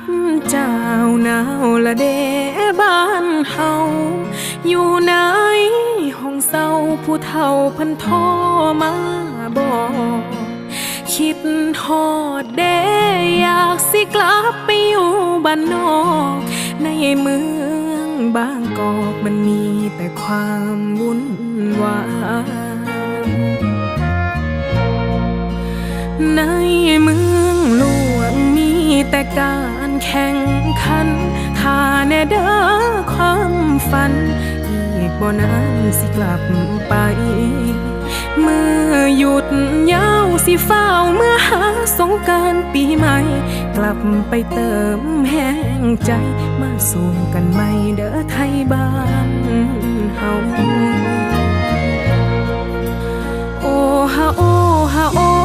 ดเจ้าหนาวละเดบ้านเฮาอยู่ไหนห้องเศร้าผู้เฒ่าพันโทรมาบอกคิดฮอดเดอยากสิกลับไปอยู่บ้านนอก ในเมืองบางกอกมันมีแต่ความวุ่นวายในเมืองหลวงมีแต่การ แข่งขันถ้าแน่เด้อความฝัน อีกบ่นานสิกลับไปเมื่อหยุดยาวสิเฝ้าเมื่อหาสงการปีใหม่ กลับไปเติมแห้งใจ มาสู่กันใหม่เด้อไทยบ้านเฮาโอ้ฮาโอ้ฮาโอ้